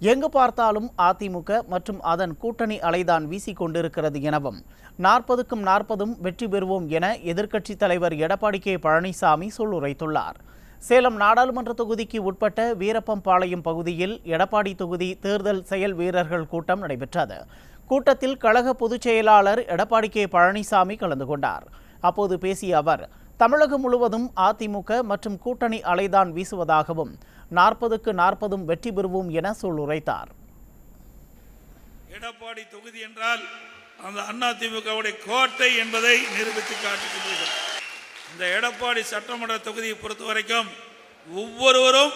எங்கு பார்த்தாலும் அதிமுக மற்றும் அதன் கூட்டணி அலைதான் வீசிக் கொண்டிருக்கிறது எனவும் நாற்பதுக்கும் நாற்பதும் வெற்றி பெறுவோம் என எதிர்க்கட்சித் தலைவர் எடப்பாடி கே பழனிசாமி சொல்லுரைத்துள்ளார். சேலம் நாடாளுமன்ற தொகுதிக்கு உட்பட்ட வீரப்பம்பாளையம் பகுதியில் எடப்பாடி தொகுதி தேர்தல் செயல் வீரர்கள் கூட்டம் நடைபெற்றது. கூட்டத்தில் கழக பொதுச் செயலாளர் எடப்பாடி கே பழனிசாமி கலந்து கொண்டார். அப்போது பேசிய அவர் தமிழகம் முழுவதும் அதிமுக மற்றும் கூட்டணி அலைதான் வீசுவதாகவும் நாற்பதுக்கு நாற்பதும் வெற்றி பெறுவோம் என சொல்லுரைத்தார். எடப்பாடி தொகுதி என்றால் அந்த அண்ணா திமுகவுடைய கோட்டை என்பதை நிரூபித்து காட்டுகின்றீர்கள். இந்த எடப்பாடி சட்டமன்ற தொகுதியை பொறுத்த வரைக்கும் ஒவ்வொருவரும்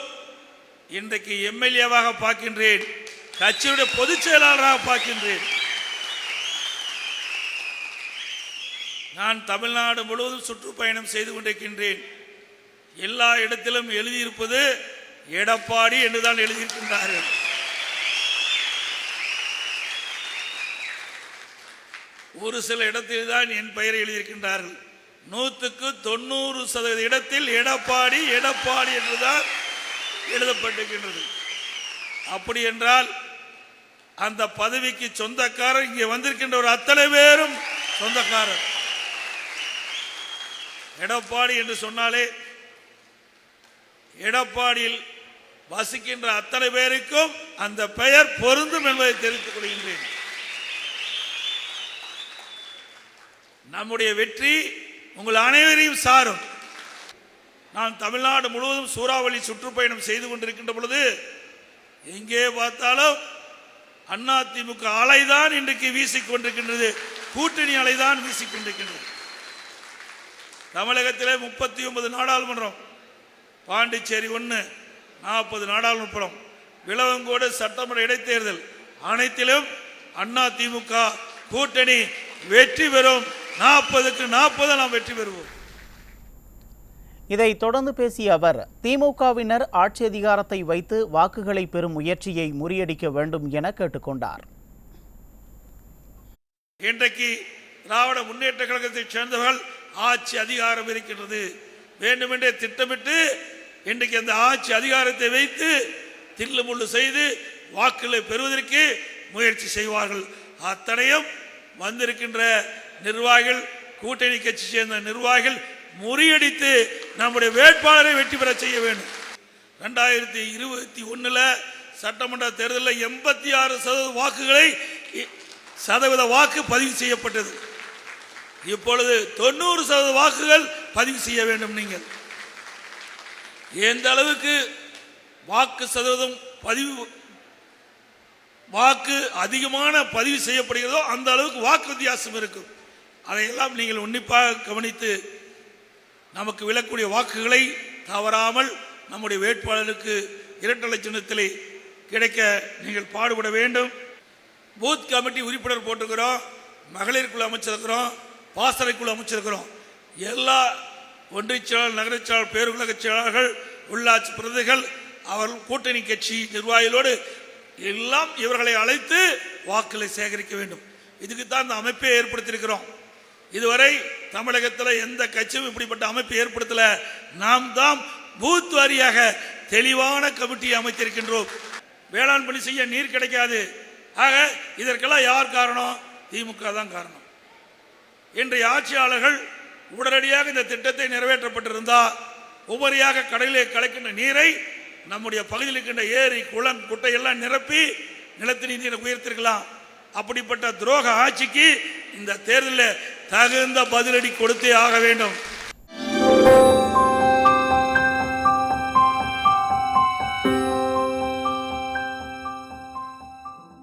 இன்றைக்கு எம்எல்ஏவாக பார்க்கின்றேன் கட்சியுடைய பொதுச் செயலாளராக பார்க்கின்றேன். நான் தமிழ்நாடு முழுவதும் சுற்றுப்பயணம் செய்து கொண்டிருக்கின்றேன். எல்லா இடத்திலும் எழுதியிருப்பது எடப்பாடி என்றுதான் எழுதியிருக்கின்றார்கள். ஒரு சில இடத்தில் தான் என் பெயரை எழுதியிருக்கின்றார்கள். நூற்றுக்கு தொண்ணூறு சதவீத இடத்தில் எடப்பாடி எடப்பாடி என்றுதான் எழுதப்பட்டிருக்கின்றது. அப்படி என்றால் அந்த பதவிக்கு சொந்தக்காரர் இங்கே வந்திருக்கின்ற ஒரு அத்தனை பேரும் சொந்தக்காரர். எடப்பாடி என்று சொன்னாலே எடப்பாடியில் வசிக்கின்ற அத்தனை பேருக்கும் அந்த பெயர் பொருந்தும் என்பதை தெரிவித்துக் கொள்கின்றேன். நம்முடைய வெற்றி உங்கள் அனைவரையும் சாரும். நான் தமிழ்நாடு முழுவதும் சூறாவளி சுற்றுப்பயணம் செய்து கொண்டிருக்கின்ற பொழுது எங்கே பார்த்தாலும் அதிமுக அலைதான் இன்றைக்கு வீசிக்கொண்டிருக்கின்றது கூட்டணி அலைதான் வீசிக்கொண்டிருக்கின்றது தமிழகத்திலே முப்பத்தி ஒன்பது நாடாளுமன்றம் பாண்டிச்சேரி ஒன்று நாற்பது நாடாளுமன்றம். விளவங்கோடு சட்டமன்ற இடைத்தேர்தல். அனைத்திலும் அண்ணா திமுக கூட்டணி வெற்றி பெறும். நாற்பதுக்கு நாற்பது நாம் வெற்றி பெறுவோம். இதைத் தொடர்ந்து பேசிய அவர் திமுகவினர் ஆட்சி அதிகாரத்தை வைத்து வாக்குகளை பெறும் முயற்சியை முறியடிக்க வேண்டும் என கேட்டுக்கொண்டார். இன்றைக்கு திராவிட முன்னேற்ற கழகத்தைச் சேர்ந்தவர்கள் ஆட்சி அதிகாரம் இருக்கின்றது. வேண்டுமென்றே திட்டமிட்டு இன்றைக்கு அந்த ஆட்சி அதிகாரத்தை வைத்து தில்லு முள்ளு செய்து வாக்குகளை பெறுவதற்கு முயற்சி செய்வார்கள். அத்தனையும் வந்திருக்கின்ற நிர்வாகிகள் கூட்டணி கட்சி சேர்ந்த நிர்வாகிகள் முறியடித்து நம்முடைய வேட்பாளரை வெற்றி பெற செய்ய வேண்டும். ரெண்டாயிரத்தி இருபத்தி ஒன்றில் சட்டமன்ற தேர்தலில் எண்பத்தி ஆறு சதவீத வாக்குகளை இ- சதவீத வாக்கு பதிவு செய்யப்பட்டது. இப்பொழுது தொண்ணூறு சதவீத வாக்குகள் பதிவு செய்ய வேண்டும் நீங்கள். எந்த அளவுக்கு வாக்கு சதவீதம் பதிவு வாக்கு அதிகமான பதிவு செய்யப்படுகிறதோ அந்த அளவுக்கு வாக்கு வித்தியாசம் இருக்கும். அதையெல்லாம் நீங்கள் உன்னிப்பாக கவனித்து நமக்கு விழக்கூடிய வாக்குகளை தவறாமல் நம்முடைய வேட்பாளருக்கு இரட்டலை சின்னத்திலே கிடைக்க நீங்கள் பாடுபட வேண்டும். பூத் கமிட்டி உறுப்பினர் போட்டிருக்கிறோம் மகளிர் குழு அமைச்சிருக்கிறோம் பாசறைக்குழு அமைச்சிருக்கிறோம். எல்லா ஒன்றிய செயலாளர் நகரச் செயலாளர் பேருலக செயலாளர்கள் உள்ளாட்சி பிரதிகள் அவர்கள் கூட்டணி கட்சி நிர்வாகிகளோடு எல்லாம் இவர்களை அழைத்து வாக்குகளை சேகரிக்க வேண்டும். இதுக்கு தான் இந்த அமைப்பை ஏற்படுத்தியிருக்கிறோம். இதுவரை தமிழகத்தில் எந்த கட்சியும் இப்படிப்பட்ட அமைப்பு ஏற்படுத்தல. நாம் தான் பூத் வாரியாக தெளிவான கமிட்டியை அமைத்திருக்கின்றோம். வேளாண் பணி செய்ய நீர் கிடைக்காது. ஆக இதற்கெல்லாம் யார் காரணம்? திமுக தான் காரணம். இன்றைய ஆட்சியாளர்கள் உடனடியாக இந்த திட்டத்தை நிறைவேற்றப்பட்டிருந்தால் உபரியாக கடலிலே கலக்கின்ற நீரை நம்முடைய பகுதியில் இருக்கின்ற ஏரி குளம் குட்டை எல்லாம் நிரப்பி நிலத்தடி நீரை உயர்த்திருக்கலாம். அப்படிப்பட்ட துரோக ஆட்சிக்கு இந்த தேர்தலில் தகுந்த பதிலடி கொடுத்தே ஆக வேண்டும்.